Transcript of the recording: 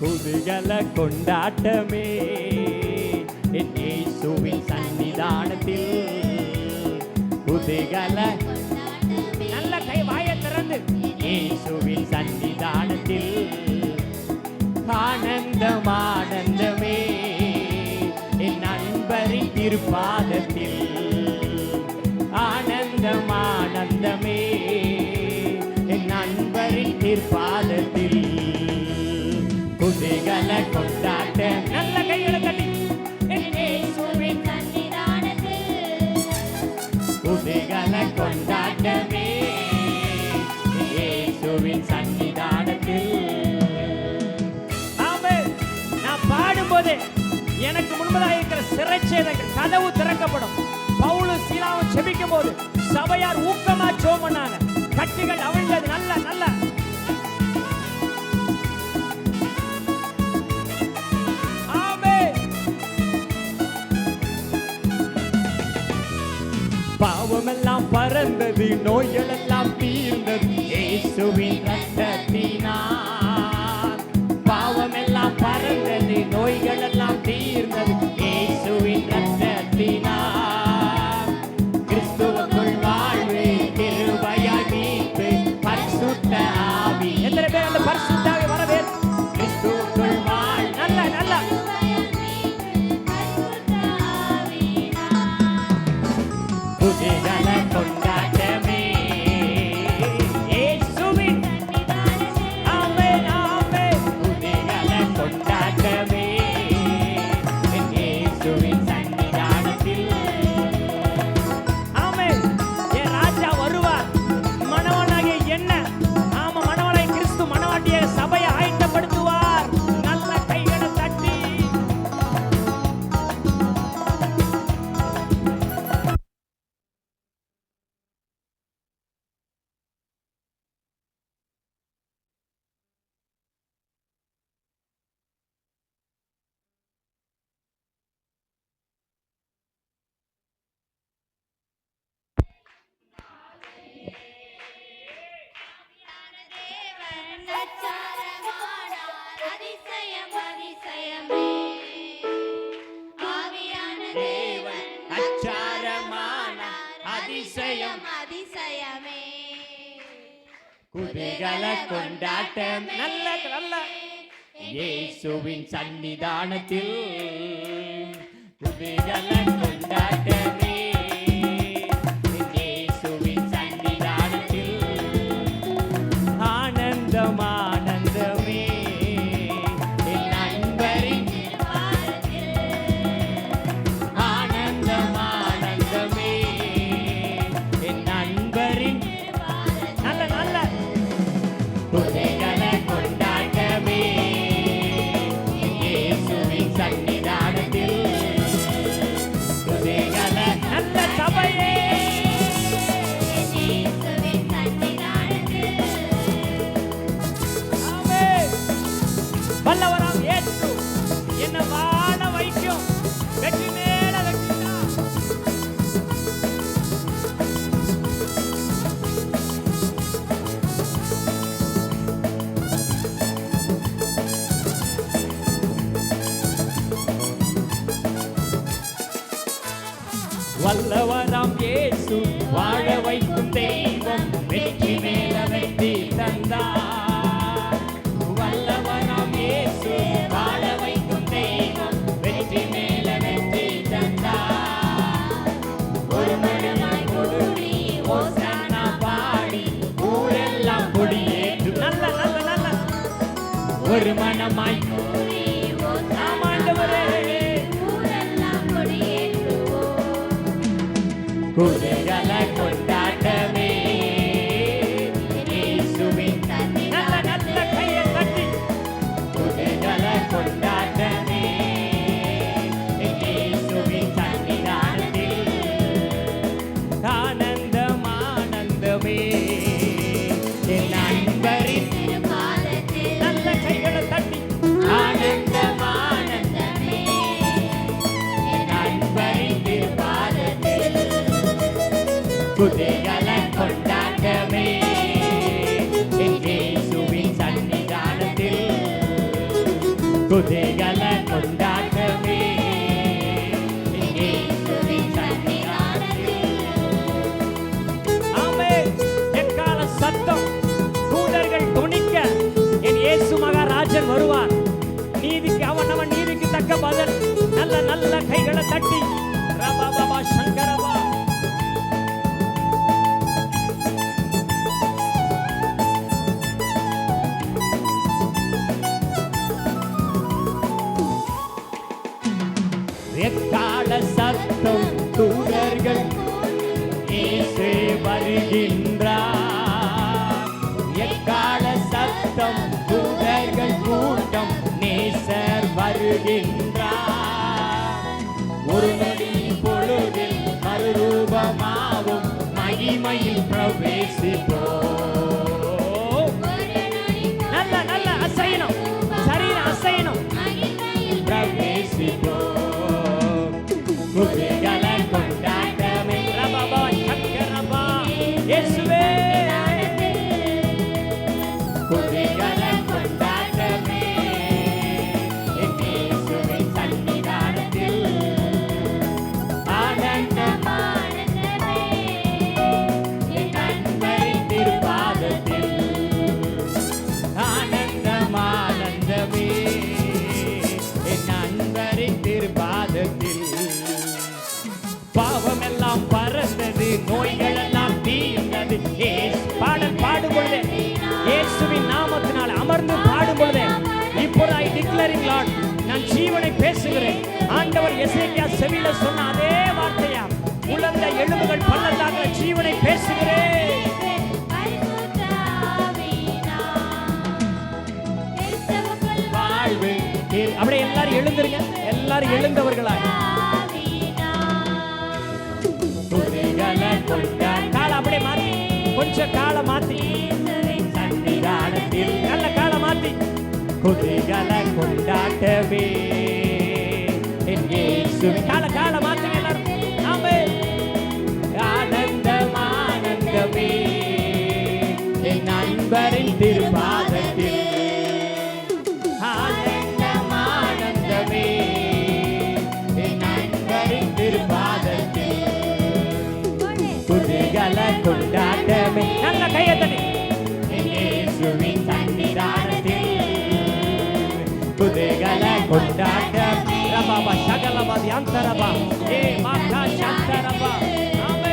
புதுகல கொண்டாட்டமே. என் இயேசுவின் சன்னிதானத்தில் புதுகல நல்ல கை வாய திறந்து. இயேசுவின் சன்னிதானத்தில் ஆனந்தம் ஆனந்தமே என் நண்பரின் திருப்பாதத்தில் ஆனந்தம் ஆனந்தமே என் நண்பரின் திருப்பாதத்தில் குதிகல கொண்டாட்ட. நல்ல கைகளை தட்டி. குதிகல கொண்டாட்டமே இயேசுவின் சன்னிதானத்தில். ஆமென். நான் பாடும்போது எனக்கு முன்பதாக இருக்கிற சிறைச்சேதங்கள் கதவு திறக்கப்படும். பவுலு சீலாவும் செபிக்கும் போது சபையார் ஊக்கமா பண்ணாங்க. கட்டுகள் அவிழ்ந்தது. நல்ல நல்ல. பாவமெல்லாம் பறந்தது நோய்கள் எல்லாம் தீர்ந்தது. இயேசுவின் ரத்தத்தினால் பாவமெல்லாம் பறந்தது நோய்கள் எல்லாம் தீர்ந்தது. இயேசுவின் ரத்தத்தினால் கிறிஸ்துவுக்குள் வாழ்வு கிருபையாய் மீட்பு பரிசுத்த ஆவி. எத்தனை பேர் அந்த பரிசுத்த ஆவி வரவே கிறிஸ்துவுக்குள் வாழ். நல்ல நல்ல. புதிகல கொண்டாட்டமே தேவன் அச்சாரமான அதிசயம் அதிசயமே. குதிகல கொண்டாட்டம். நல்ல நல்ல. இயேசுவின் சன்னிதானத்தில் குதிகல கொண்டாட்டமே. வல்லவராம் இயேசு வாழ வைக்கும் தெய்வம் வெற்றி மேல வெற்றி தந்தார். வல்லவராம் இயேசு வாழ வைக்கும் தெய்வம் வெற்றி மேல வெற்றி தந்தார். ஒரு மனமாய் கூடி ஓசானா பாடி ஊரெல்லாம் கொடியேற்று நல்ல நல்ல நல்ல. ஒரு மனமாய் குதிகல கொண்டாட்டமே Good. ஒரு நொடி பொழுதில் மறுரூபமாவும் மகிமையில் பிரவேசிப்போம். நான் பேசுகிறேன். ஆண்டவர் எசேக்கியா செவியில சொன்ன அதே வார்த்தையா? உலர்ந்த எலும்புகள் பள்ளத்தாக்க ஜீவனை பேசுகிறேன். அப்படியே எல்லாரும் எழுந்துருங்க. எல்லாரும் எழுந்தவர்களாய். ஆவியினால் காலை அப்படியே மாத்தி. கொஞ்சம் காலை மாத்தி. நல்ல காலை மாத்தி. குதிகளை கொண்டாட்டவே இயேசுவின் கால கால மாத்துங்க எல்லாரும். ஆமே ஆனந்தம் ஆனந்தமே என் அன்பரின் திருப்பாதத்தில். ஆனந்தம் ஆனந்தமே என் அன்பரின் திருப்பாதத்தில். துதிகள கொண்டாட்டமே. நல்ல கையை இயேசுவின் சன்னிதானத்தில் துதிகள கொண்டாட்டமே. Shagalaba, Shagalaba, Yantaraba, Ye Mata Shantaraba. Amen.